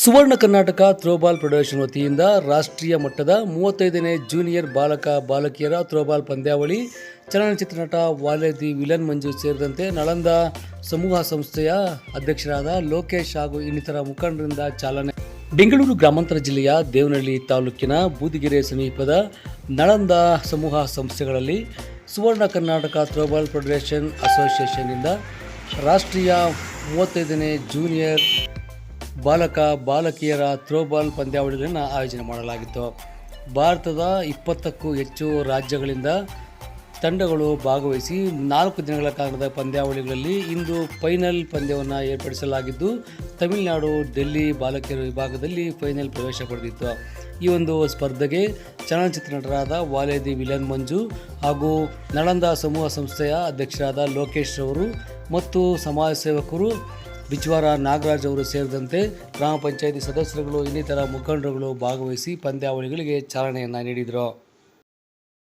ಸುವರ್ಣ Karnataka throwball federation ವತಿಯಿಂದ ರಾಷ್ಟ್ರೀಯ ಮಟ್ಟದ ಮೂವತ್ತೈದನೇ ಜೂನಿಯರ್ ಬಾಲಕ ಬಾಲಕಿಯರ ಥ್ರೋಬಾಲ್ ಪಂದ್ಯಾವಳಿ, ಚಲನಚಿತ್ರ ನಟ ವಾಲೇದಿ ವಿಲನ್ ಮಂಜು ಸೇರಿದಂತೆ ನಳಂದ ಸಮೂಹ ಸಂಸ್ಥೆಯ ಅಧ್ಯಕ್ಷರಾದ ಲೋಕೇಶ್ ಹಾಗೂ ಇನ್ನಿತರ ಮುಖಂಡರಿಂದ ಚಾಲನೆ. ಬೆಂಗಳೂರು ಗ್ರಾಮಾಂತರ ಜಿಲ್ಲೆಯ ದೇವನಹಳ್ಳಿ ತಾಲೂಕಿನ ಬೂದಿಗೆರೆ ಸಮೀಪದ ನಳಂದ ಸಮೂಹ ಸಂಸ್ಥೆಗಳಲ್ಲಿ ಸುವರ್ಣ ಕರ್ನಾಟಕ ಥ್ರೋಬಾಲ್ ಫೆಡರೇಷನ್ ಅಸೋಸಿಯೇಷನ್ನಿಂದ ರಾಷ್ಟ್ರೀಯ ಮೂವತ್ತೈದನೇ ಜೂನಿಯರ್ ಬಾಲಕ, ಬಾಲಕಿಯರ ಥ್ರೋಬಾಲ್ ಪಂದ್ಯಾವಳಿಗಳನ್ನು ಆಯೋಜನೆ ಮಾಡಲಾಗಿತ್ತು. ಭಾರತದ ಇಪ್ಪತ್ತಕ್ಕೂ ಹೆಚ್ಚು ರಾಜ್ಯಗಳಿಂದ ತಂಡಗಳು ಭಾಗವಹಿಸಿ ನಾಲ್ಕು ದಿನಗಳ ಕಾಲದ ಪಂದ್ಯಾವಳಿಗಳಲ್ಲಿ ಇಂದು ಫೈನಲ್ ಪಂದ್ಯವನ್ನು ಏರ್ಪಡಿಸಲಾಗಿದ್ದು, ತಮಿಳುನಾಡು, ಡೆಲ್ಲಿ ಬಾಲಕಿಯರ ವಿಭಾಗದಲ್ಲಿ ಫೈನಲ್ ಪ್ರವೇಶ ಪಡೆದಿತ್ತು. ಈ ಒಂದು ಸ್ಪರ್ಧೆಗೆ ಚಲನಚಿತ್ರ ನಟರಾದ ವಾಲೇದಿ ವಿಲನ್ ಮಂಜು ಹಾಗೂ ನಳಂದ ಸಮೂಹ ಸಂಸ್ಥೆಯ ಅಧ್ಯಕ್ಷರಾದ ಲೋಕೇಶ್ ಅವರು ಮತ್ತು ಸಮಾಜ ಸೇವಕರು ಬಿಜ್ವಾರ ನಾಗರಾಜ್ ಅವರು ಸೇರಿದಂತೆ ಗ್ರಾಮ ಪಂಚಾಯಿತಿ ಸದಸ್ಯರುಗಳು, ಇನ್ನಿತರ ಮುಖಂಡರುಗಳು ಭಾಗವಹಿಸಿ ಪಂದ್ಯಾವಳಿಗಳಿಗೆ ಚಾಲನೆಯನ್ನು ನೀಡಿದರು.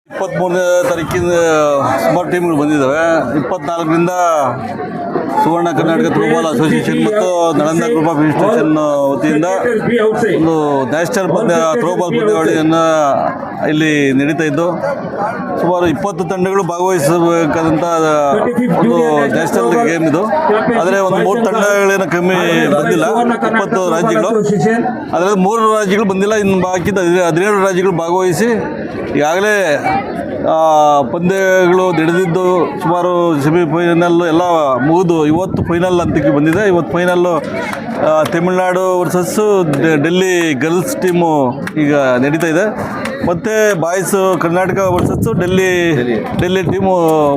ಇಪ್ಪತ್ತ್ಮೂರನೇ ತಾರೀಕಿನ ಸುಮಾರು ಟೀಮ್ಗಳು ಬಂದಿದ್ದಾವೆ. ಇಪ್ಪತ್ನಾಲ್ಕರಿಂದ ಸುವರ್ಣ ಕರ್ನಾಟಕ ಥ್ರೋಬಾಲ್ ಅಸೋಸಿಯೇಷನ್ ಮತ್ತು ನಳಂದ ಗ್ರೂಪ್ ಆಫ್ ಇನ್ಸ್ಟಿಟ್ಯೂಷನ್ ವತಿಯಿಂದ ಒಂದು ನ್ಯಾಷನಲ್ ಪಂದ್ಯ ಥ್ರೋಬಾಲ್ ಪಂದ್ಯಾವಳಿಯನ್ನು ಇಲ್ಲಿ ನಡೀತಾ ಇದ್ದು ಸುಮಾರು ಇಪ್ಪತ್ತು ತಂಡಗಳು ಭಾಗವಹಿಸಬೇಕಾದಂಥ ಒಂದು ನ್ಯಾಷನಲ್ ಗೇಮ್ ಇದು. ಆದರೆ ಒಂದು ಮೂರು ತಂಡಗಳೇನು ಕಮ್ಮಿ ಬಂದಿಲ್ಲ. ಇಪ್ಪತ್ತು ರಾಜ್ಯಗಳು. ಅದರಲ್ಲಿ ಮೂರು ರಾಜ್ಯಗಳು ಬಂದಿಲ್ಲ, ಇನ್ನು ಬಾಕಿ ಹದಿನೇಳು ರಾಜ್ಯಗಳು ಭಾಗವಹಿಸಿ ಈಗಾಗಲೇ ಪಂದ್ಯಗಳು ನಡೆದಿದ್ದು ಸುಮಾರು ಸೆಮಿಫೈನಲ್ ಎಲ್ಲ ಮುಗಿದು ಇವತ್ತು ಫೈನಲ್ ಹಂತಕ್ಕೆ ಬಂದಿದೆ. ಇವತ್ತು final Tamilnadu versus Delhi girls team ಈಗ ನಡೀತಾ ಇದೆ. ಮತ್ತು boys Karnataka versus Delhi Delhi team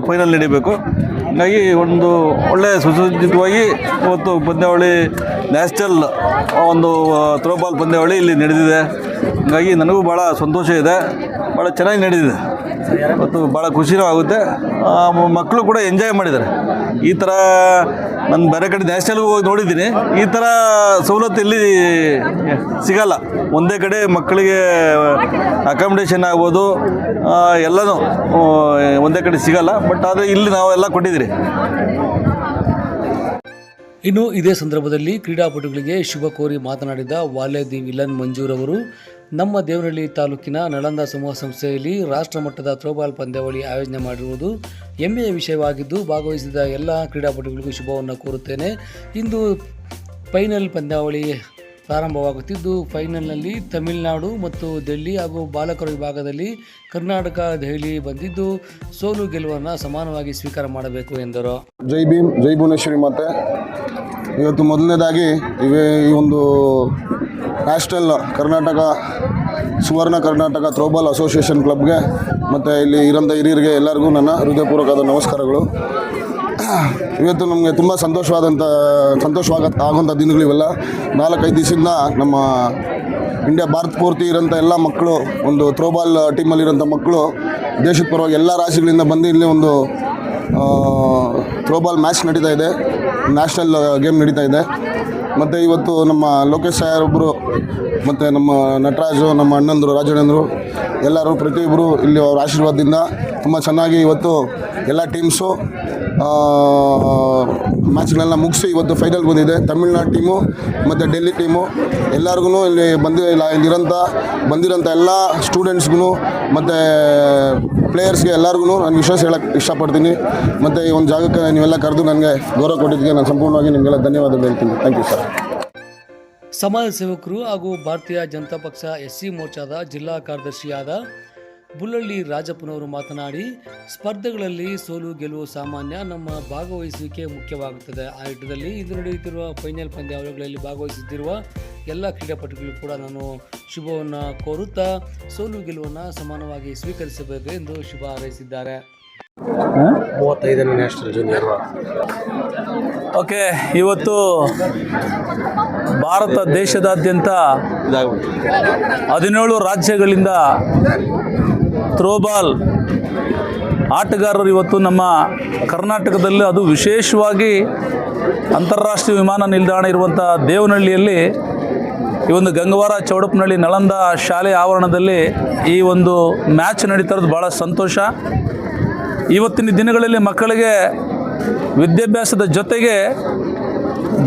final ನಡೀಬೇಕು. ಹಾಗಾಗಿ ಒಂದು ಒಳ್ಳೆಯ ಸುಸಜ್ಜಿತವಾಗಿ ಇವತ್ತು ಪಂದ್ಯಾವಳಿ ನ್ಯಾಷನಲ್ ಒಂದು ಥ್ರೋಬಾಲ್ ಪಂದ್ಯಾವಳಿ ಇಲ್ಲಿ ನಡೆದಿದೆ. ಹಾಗಾಗಿ ನನಗೂ ಭಾಳ ಸಂತೋಷ ಇದೆ. ಭಾಳ ಚೆನ್ನಾಗಿ ನಡೆದಿದೆ. ಮತ್ತು ಭಾಳ ಖುಷಿನೂ ಆಗುತ್ತೆ. ಮಕ್ಕಳು ಕೂಡ ಎಂಜಾಯ್ ಮಾಡಿದ್ದಾರೆ. ಈ ಥರ ನಾನು ಬೇರೆ ಕಡೆ ನ್ಯಾಷನಲ್ಗೂ ಹೋಗಿ ನೋಡಿದ್ದೀನಿ. ಈ ಥರ ಸವಲತ್ತು ಇಲ್ಲಿ ಸಿಗಲ್ಲ. ಒಂದೇ ಕಡೆ ಮಕ್ಕಳಿಗೆ ಅಕಾಮಿಡೇಷನ್ ಆಗ್ಬೋದು. ಎಲ್ಲನೂ ಒಂದೇ ಕಡೆ ಸಿಗಲ್ಲ. ಬಟ್ ಆದರೆ ಇಲ್ಲಿ ನಾವೆಲ್ಲ ಕೊಟ್ಟಿದ್ದೀರಿ. ಇನ್ನು ಇದೇ ಸಂದರ್ಭದಲ್ಲಿ ಕ್ರೀಡಾಪಟುಗಳಿಗೆ ಶುಭ ಕೋರಿ ಮಾತನಾಡಿದ ವಾಲೇದಿ ವಿಲನ್ ಮಂಜೂರ್ ಅವರು, ನಮ್ಮ ದೇವನಹಳ್ಳಿ ತಾಲೂಕಿನ ನಳಂದ ಸಮೂಹ ಸಂಸ್ಥೆಯಲ್ಲಿ ರಾಷ್ಟ್ರ ಮಟ್ಟದ ಥ್ರೋಬಾಲ್ ಪಂದ್ಯಾವಳಿ ಆಯೋಜನೆ ಮಾಡಿರುವುದು ಹೆಮ್ಮೆಯ ವಿಷಯವಾಗಿದ್ದು, ಭಾಗವಹಿಸಿದ ಎಲ್ಲ ಕ್ರೀಡಾಪಟುಗಳಿಗೂ ಶುಭವನ್ನು ಕೋರುತ್ತೇನೆ. ಇಂದು ಫೈನಲ್ ಪಂದ್ಯಾವಳಿ ಪ್ರಾರಂಭವಾಗುತ್ತಿದ್ದು, ಫೈನಲ್ನಲ್ಲಿ ತಮಿಳುನಾಡು ಮತ್ತು ಡೆಲ್ಲಿ ಹಾಗೂ ಬಾಲಕರ ವಿಭಾಗದಲ್ಲಿ ಕರ್ನಾಟಕ, ದೆಹಲಿ ಬಂದಿದ್ದು, ಸೋಲು ಗೆಲುವನ್ನು ಸಮಾನವಾಗಿ ಸ್ವೀಕಾರ ಮಾಡಬೇಕು ಎಂದರು. ಜೈ ಭೀಮ್, ಜೈ ಭುವನೇಶ್ವರಿ ಮಾತೆ. ಇವತ್ತು ಮೊದಲನೇದಾಗಿ ಇವೇ ಈ ಒಂದು national Karnataka, Suvarna Karnataka throwball association ಕ್ಲಬ್ಗೆ, ಮತ್ತು ಇಲ್ಲಿ ಇರೋಂಥ ಹಿರಿಯರಿಗೆ ಎಲ್ಲರಿಗೂ ನನ್ನ ಹೃದಯಪೂರ್ವಕವಾದ ನಮಸ್ಕಾರಗಳು. ಇವತ್ತು ನಮಗೆ ತುಂಬ ಸಂತೋಷವಾದಂಥ ಸಂತೋಷವಾಗ ಆಗುವಂಥ ದಿನಗಳು ಇವೆಲ್ಲ. ನಾಲ್ಕೈದು ದಿವಸದಿಂದ ನಮ್ಮ ಇಂಡಿಯಾ ಭಾರತ ಪೂರ್ತಿ ಇರೋಂಥ ಎಲ್ಲ ಮಕ್ಕಳು, ಒಂದು ಥ್ರೋಬಾಲ್ ಟೀಮಲ್ಲಿರೋಂಥ ಮಕ್ಕಳು, ದೇಶದ ಪರವಾಗಿ ಎಲ್ಲ ರಾಜ್ಯಗಳಿಂದ ಬಂದು ಇಲ್ಲಿ ಒಂದು ಥ್ರೋಬಾಲ್ ಮ್ಯಾಚ್ ನಡೀತಾ ಇದೆ. ನ್ಯಾಷನಲ್ ಗೇಮ್ ನಡೀತಾ ಇದೆ. ಮತ್ತು ಇವತ್ತು ನಮ್ಮ ಲೋಕೇಶ್ ಸಾಯರ್ ಒಬ್ಬರು ಮತ್ತು ನಮ್ಮ ನಟರಾಜು, ನಮ್ಮ ಅಣ್ಣಂದರು, ರಾಜಣ್ಣಂದರು, ಎಲ್ಲರೂ ಪ್ರತಿಯೊಬ್ಬರು ಇಲ್ಲಿ ಅವ್ರ ಆಶೀರ್ವಾದದಿಂದ ತುಂಬ ಚೆನ್ನಾಗಿ ಇವತ್ತು ಎಲ್ಲ ಟೀಮ್ಸು ಮ್ಯಾಚ್ಗಳೆಲ್ಲ ಮುಗಿಸಿ ಇವತ್ತು ಫೈನಲ್ ಬಂದಿದೆ. ತಮಿಳ್ನಾಡು ಟೀಮು ಮತ್ತು ಡೆಲ್ಲಿ ಟೀಮು ಎಲ್ಲರಿಗೂ ಇಲ್ಲಿ ಬಂದಿ, ಇಲ್ಲ, ಇಲ್ಲಿರೋಂಥ, ಬಂದಿರೋಂಥ ಎಲ್ಲ ಸ್ಟೂಡೆಂಟ್ಸ್ಗೂ ಮತ್ತು ಪ್ಲೇಯರ್ಸ್ಗೆ ಎಲ್ಲರಿಗೂ ನಾನು ವಿಶ್ವಾಸ ಹೇಳಕ್ಕೆ ಇಷ್ಟಪಡ್ತೀನಿ. ಮತ್ತು ಈ ಒಂದು ಜಾಗಕ್ಕೆ ನೀವೆಲ್ಲ ಕರೆದು ನನಗೆ ಗೌರವ ಕೊಟ್ಟಿದ್ದಕ್ಕೆ ನಾನು ಸಂಪೂರ್ಣವಾಗಿ ನಿಮಗೆಲ್ಲ ಧನ್ಯವಾದ ಹೇಳ್ತೀನಿ. ಥ್ಯಾಂಕ್ ಯು ಸರ್ ಸಮಾಜ ಸೇವಕರು ಹಾಗೂ ಭಾರತೀಯ ಜನತಾ ಪಕ್ಷ ಎಸ್ ಸಿ ಮೋರ್ಚಾದ ಜಿಲ್ಲಾ ಕಾರ್ಯದರ್ಶಿಯಾದ ಬುಲ್ಲಳ್ಳಿ ರಾಜಪ್ಪನವರು ಮಾತನಾಡಿ ಸ್ಪರ್ಧೆಗಳಲ್ಲಿ ಸೋಲು ಗೆಲುವು ಸಾಮಾನ್ಯ ನಮ್ಮ ಭಾಗವಹಿಸುವಿಕೆ ಮುಖ್ಯವಾಗುತ್ತದೆ. ಆ ನಿಟ್ಟಿನಲ್ಲಿ ಇಂದು ನಡೆಯುತ್ತಿರುವ ಫೈನಲ್ ಪಂದ್ಯಾವಳಿಗಳಲ್ಲಿ ಭಾಗವಹಿಸುತ್ತಿರುವ ಎಲ್ಲ ಕ್ರೀಡಾಪಟುಗಳು ಕೂಡ ನಾನು ಶುಭವನ್ನು ಕೋರುತ್ತಾ ಸೋಲು ಗೆಲುವನ್ನು ಸಮಾನವಾಗಿ ಸ್ವೀಕರಿಸಬೇಕು ಎಂದು ಶುಭ ಹಾರೈಸಿದ್ದಾರೆ. ಮೂವತ್ತೈದನೇ ನ್ಯಾಷನಲ್ ಜೂನಿಯರ್ ಓಕೆ ಇವತ್ತು ಭಾರತ ದೇಶದಾದ್ಯಂತ ಹದಿನೇಳು ರಾಜ್ಯಗಳಿಂದ ಥ್ರೋಬಾಲ್ ಆಟಗಾರರು ಇವತ್ತು ನಮ್ಮ ಕರ್ನಾಟಕದಲ್ಲಿ ಅದು ವಿಶೇಷವಾಗಿ ಅಂತಾರಾಷ್ಟ್ರೀಯ ವಿಮಾನ ನಿಲ್ದಾಣ ಇರುವಂಥ ದೇವನಹಳ್ಳಿಯಲ್ಲಿ ಈ ಒಂದು ಗಂಗವಾರ ಚೌಡಪ್ಪನಹಳ್ಳಿ ನಳಂದ ಶಾಲೆ ಆವರಣದಲ್ಲಿ ಈ ಒಂದು ಮ್ಯಾಚ್ ನಡೀತಾ ಇರೋದು ಭಾಳ ಸಂತೋಷ. ಇವತ್ತಿನ ದಿನಗಳಲ್ಲಿ ಮಕ್ಕಳಿಗೆ ವಿದ್ಯಾಭ್ಯಾಸದ ಜೊತೆಗೆ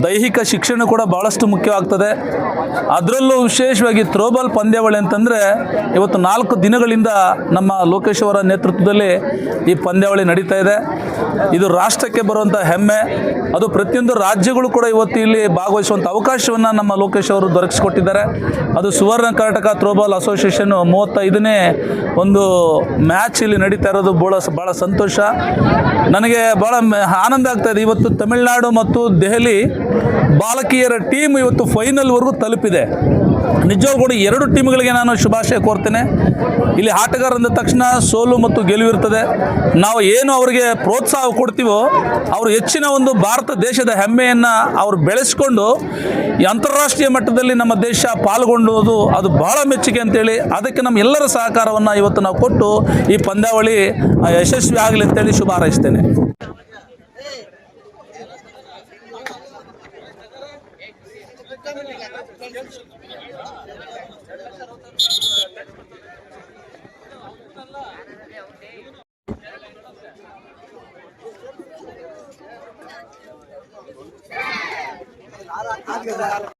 ದೈಹಿಕ ಶಿಕ್ಷಣ ಕೂಡ ಭಾಳಷ್ಟು ಮುಖ್ಯವಾಗ್ತದೆ ಅದರಲ್ಲೂ ವಿಶೇಷವಾಗಿ ಥ್ರೋಬಾಲ್ ಪಂದ್ಯಾವಳಿ ಅಂತಂದರೆ ಇವತ್ತು ನಾಲ್ಕು ದಿನಗಳಿಂದ ನಮ್ಮ ಲೋಕೇಶ್ ಅವರ ನೇತೃತ್ವದಲ್ಲಿ ಈ ಪಂದ್ಯಾವಳಿ ನಡೀತಾ ಇದೆ. ಇದು ರಾಷ್ಟ್ರಕ್ಕೆ ಬರುವಂಥ ಹೆಮ್ಮೆ. ಅದು ಪ್ರತಿಯೊಂದು ರಾಜ್ಯಗಳು ಕೂಡ ಇವತ್ತು ಇಲ್ಲಿ ಭಾಗವಹಿಸುವಂಥ ಅವಕಾಶವನ್ನು ನಮ್ಮ ಲೋಕೇಶ್ ಅವರು ದೊರಕಿಸಿಕೊಟ್ಟಿದ್ದಾರೆ. ಅದು ಸುವರ್ಣ ಕರ್ನಾಟಕ ಥ್ರೋಬಾಲ್ ಅಸೋಸಿಯೇಷನ್ ಮೂವತ್ತೈದನೇ ಒಂದು ಮ್ಯಾಚ್ ಇಲ್ಲಿ ನಡೀತಾ ಇರೋದು ಭಾಳ ಭಾಳ ಸಂತೋಷ. ನನಗೆ ಭಾಳ ಆನಂದ ಆಗ್ತಾ ಇದೆ. ಇವತ್ತು ತಮಿಳುನಾಡು ಮತ್ತು ದೆಹಲಿ ಬಾಲಕಿಯರ ಟೀಮ್ ಇವತ್ತು ಫೈನಲ್ವರೆಗೂ ತಲುಪಿದೆ. ನಿಜವಾಗೂ ಕೂಡ ಎರಡು ಟೀಮ್ಗಳಿಗೆ ನಾನು ಶುಭಾಶಯ ಕೋರ್ತೇನೆ. ಇಲ್ಲಿ ಆಟಗಾರ ತಕ್ಷಣ ಸೋಲು ಮತ್ತು ಗೆಲುವು ಇರ್ತದೆ. ನಾವು ಏನು ಅವರಿಗೆ ಪ್ರೋತ್ಸಾಹ ಕೊಡ್ತೀವೋ, ಅವರು ಹೆಚ್ಚಿನ ಒಂದು ಭಾರತ ದೇಶದ ಹೆಮ್ಮೆಯನ್ನು ಅವರು ಬೆಳೆಸ್ಕೊಂಡು ಅಂತಾರಾಷ್ಟ್ರೀಯ ಮಟ್ಟದಲ್ಲಿ ನಮ್ಮ ದೇಶ ಪಾಲ್ಗೊಂಡುವುದು ಅದು ಬಹಳ ಮೆಚ್ಚುಗೆ ಅಂತೇಳಿ ಅದಕ್ಕೆ ನಮ್ಮ ಎಲ್ಲರ ಸಹಕಾರವನ್ನು ಇವತ್ತು ನಾವು ಕೊಟ್ಟು ಈ ಪಂದ್ಯಾವಳಿ ಯಶಸ್ವಿ ಆಗಲಿ ಅಂತೇಳಿ ಶುಭ ಹಾರೈಸ್ತೇನೆ. Roberto.